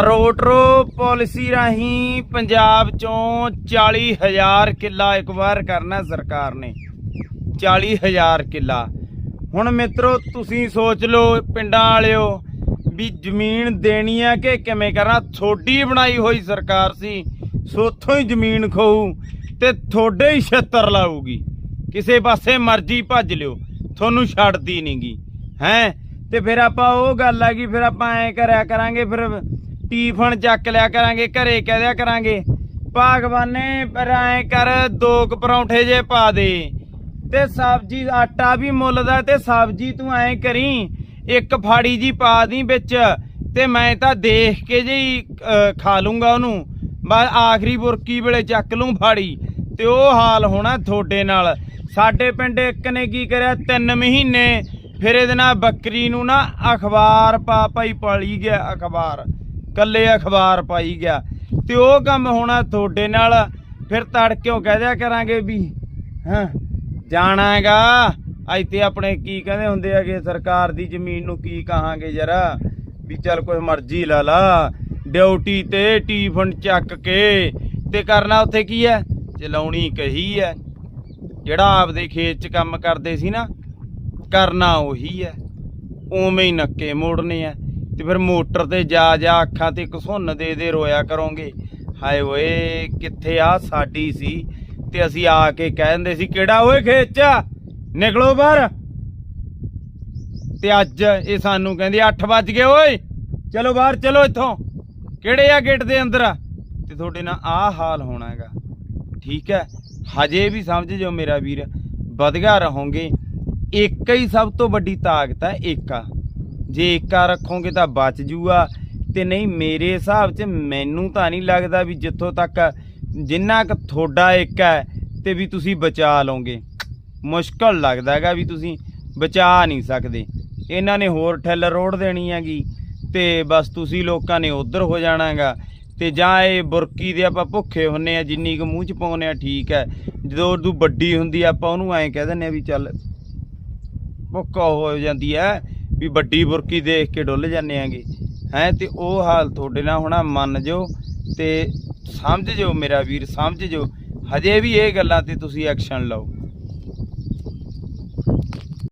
ਰੋਟਰੋ policy ਰਾਹੀਂ ਪੰਜਾਬ ਚੋਂ 40000 ਕਿੱਲਾ ਐਕਵਾਇਰ ਕਰਨਾ ਸਰਕਾਰ ਨੇ। 40000 ਕਿੱਲਾ। ਹੁਣ ਮਿੱਤਰੋ, ਤੁਸੀਂ ਸੋਚ ਲਓ ਪਿੰਡਾਂ ਵਾਲਿਓ ਵੀ ਜ਼ਮੀਨ ਦੇਣੀ ਆ ਕਿ ਕਿਵੇਂ ਕਰਾਂ? ਥੋੜੀ ਬਣਾਈ ਹੋਈ ਸਰਕਾਰ ਸੀ, ਸੋਥੋਂ ਹੀ ਜ਼ਮੀਨ ਖੋਊ ਤੇ ਥੋੜੇ ਹੀ ਛੱਤਰ ਲਾਊਗੀ। ਕਿਸੇ ਪਾਸੇ ਮਰਜ਼ੀ ਭੱਜ ਲਿਓ, ਤੁਹਾਨੂੰ ਛੱਡਦੀ ਨਹੀਂਗੀ ਹੈ? ਤੇ ਫਿਰ ਆਪਾਂ ਉਹ ਗੱਲ ਆ ਗਈ ਫਿਰ ਆਪਾਂ ਐ ਕਰਿਆ ਕਰਾਂਗੇ, ਫਿਰ ਟੀਫਨ ਚੱਕ ਲਿਆ ਕਰਾਂਗੇ, ਘਰੇ ਕਹਿ ਦਿਆ ਕਰਾਂਗੇ। ਭਾਗਵਾਨੇ ਪਰ ਐ ਕਰ ਦੋ ਕੁ ਪਰੌਂਠੇ ਜੇ ਪਾ ਦੇ। ਤੇ ਸਬਜ਼ੀ, ਆਟਾ ਵੀ ਮੁੱਲ ਦਾ ਤੇ ਸਬਜ਼ੀ ਤੂੰ ਐ ਕਰੀ, ਇੱਕ ਫਾੜੀ ਜੀ ਪਾ ਦੀ ਵਿੱਚ, ਤੇ ਮੈਂ ਤਾਂ ਦੇਖ ਕੇ ਜੇ ਖਾ ਲੂੰਗਾ ਉਹਨੂੰ। ਬਸ ਆਖਰੀ ਬੁਰਕੀ ਵੇਲੇ ਚੱਕ ਲੂੰ ਫਾੜੀ, ਤੇ ਉਹ ਹਾਲ ਹੋਣਾ ਤੁਹਾਡੇ ਨਾਲ। ਸਾਡੇ ਪਿੰਡ ਇੱਕ ਨੇ ਕੀ ਕਰਿਆ 3 ਮਹੀਨੇ, ਫਿਰ ਇਹਦੇ ਨਾਲ ਬੱਕਰੀ ਨੂੰ ਨਾ ਅਖਬਾਰ ਪਾ ਪਾਈ ਪਾਲੀ ਗਿਆ ਅਖਬਾਰ। ਕੱਲੇ ਅਖਬਾਰ ਪਾਈ ਗਿਆ। ਤੇ ਉਹ ਕੰਮ ਹੋਣਾ ਤੁਹਾਡੇ ਨਾਲ, ਫਿਰ ਤੜਕਿਓ ਕਹਿ ਦਿਆ ਕਰਾਂਗੇ ਵੀ, ਹਾਂ, ਜਾਣਾ ਹੈਗਾ। ਅੱਜ ਤੇ ਆਪਣੇ ਕੀ ਕਹਿੰਦੇ ਹੁੰਦੇ ਹੈਗੇ, ਸਰਕਾਰ ਦੀ ਜ਼ਮੀਨ ਨੂੰ ਕੀ ਕਹਾਂਗੇ ਜਰਾ, ਵੀ ਚੱਲ ਕੋਈ ਮਰਜ਼ੀ ਲਾ ਲਾ। ਡਿਊਟੀ ਤੇ ਟੀਫਨ ਚੱਕ ਕੇ, ਤੇ ਕਰਨਾ ਉੱਥੇ ਕੀ ਹੈ? ਚਲਾਉਣੀ ਕਹੀ ਹੈ। ਜਿਹੜਾ ਆਪਦੇ ਖੇਤ 'ਚ ਕੰਮ ਕਰਦੇ ਸੀ ਨਾ, ਕਰਨਾ ਉਹੀ ਹੈ। ਉਵੇਂ ਹੀ ਨੱਕੇ ਮੋੜਨੇ ਆ। ਤੇ ਫਿਰ ਮੋਟਰ ਤੇ ਜਾ ਜਾ ਅੱਖਾਂ ਤੇ ਘਸੁੰਨ ਦੇ ਦੇ ਰੋਇਆ ਕਰੋਗੇ। ਹਾਏ ਓਏ, ਕਿੱਥੇ ਆ ਸਾਡੀ ਸੀ? ਤੇ ਅਸੀਂ ਆ ਕੇ ਕਹਿੰਦੇ ਸੀ, ਕਿਹੜਾ ਓਏ ਖੇਚ ਨਿਕਲੋ ਬਾਹਰ। ਤੇ ਅੱਜ ਇਹ ਸਾਨੂੰ ਕਹਿੰਦੇ 8 ਵੱਜ ਗਏ ਓਏ। ਚਲੋ ਬਾਹਰ, ਚਲੋ ਇੱਥੋਂ। ਕਿਹੜੇ ਆ ਗੇਟ ਦੇ ਅੰਦਰ? ਤੇ ਤੁਹਾਡੇ ਨਾਲ ਆਹ ਹਾਲ ਹੋਣਾ ਹੈਗਾ। ਠੀਕ ਹੈ? ਹਜੇ ਵੀ ਸਮਝ ਜਾਓ ਮੇਰਾ ਵੀਰ, ਵਧਗਾ ਰਹੋਗੇ। ਇੱਕ ਹੀ ਸਭ ਤੋਂ ਵੱਡੀ ਤਾਕਤ ਹੈ ਏਕਾ ਜੇ ਏਕਾ ਰੱਖੋਗੇ ਤਾਂ ਬਚ ਜੂਗਾ ਤੇ ਨਹੀਂ, ਮੇਰੇ ਹਿਸਾਬ 'ਚ ਮੈਨੂੰ ਤਾਂ ਨਹੀਂ ਲੱਗਦਾ ਵੀ ਜਿੱਥੋਂ ਤੱਕ ਜਿੰਨਾ ਕੁ ਤੁਹਾਡਾ ਇੱਕ ਹੈ ਤੇ ਵੀ ਤੁਸੀਂ ਬਚਾ ਲਓਗੇ। ਮੁਸ਼ਕਲ ਲੱਗਦਾ ਹੈਗਾ ਵੀ ਤੁਸੀਂ ਬਚਾ ਨਹੀਂ ਸਕਦੇ। ਇਹਨਾਂ ਨੇ ਹੋਰ ਠੱਲ ਰੋੜ ਦੇਣੀ ਹੈਗੀ ਤੇ ਬਸ ਤੁਸੀਂ ਲੋਕਾਂ ਨੇ ਉਧਰ ਹੋ ਜਾਣਾ ਹੈਗਾ। ਤੇ ਜਾਂ ਇਹ ਬੁਰਕੀ ਦੇ ਆਪਾਂ ਭੁੱਖੇ ਹੁੰਨੇ ਆ, ਜਿੰਨੀ ਕੁ ਮੂੰਹ ਚ ਪਾਉਨੇ ਆ, ਠੀਕ ਹੈ। ਜਦੋਂ ਉਦੋਂ ਵੱਡੀ ਹੁੰਦੀ ਆ, ਆਪਾਂ ਉਹਨੂੰ ਐਂ ਕਹਿ ਦਿੰਨੇ ਆ ਵੀ ਚੱਲ, ਭੁੱਖਾ ਹੋ ਜਾਂਦੀ ਹੈ। ਵੀ ਵੱਡੀ ਬੁਰਕੀ ਦੇਖ ਕੇ ਡੁੱਲ ਜਾਂਦੇ ਆਂਗੇ। ਹੈ, ਤੇ ਉਹ ਹਾਲ ਤੁਹਾਡੇ ਨਾਲ ਹੋਣਾ ਮੰਨ ਜਾਓ ਤੇ ਸਮਝ ਜਾਓ ਮੇਰਾ ਵੀਰ, ਸਮਝ ਜਾਓ। ਹਜੇ ਵੀ ਇਹ ਗੱਲਾਂ ਤੇ ਤੁਸੀਂ ਐਕਸ਼ਨ ਲਓ।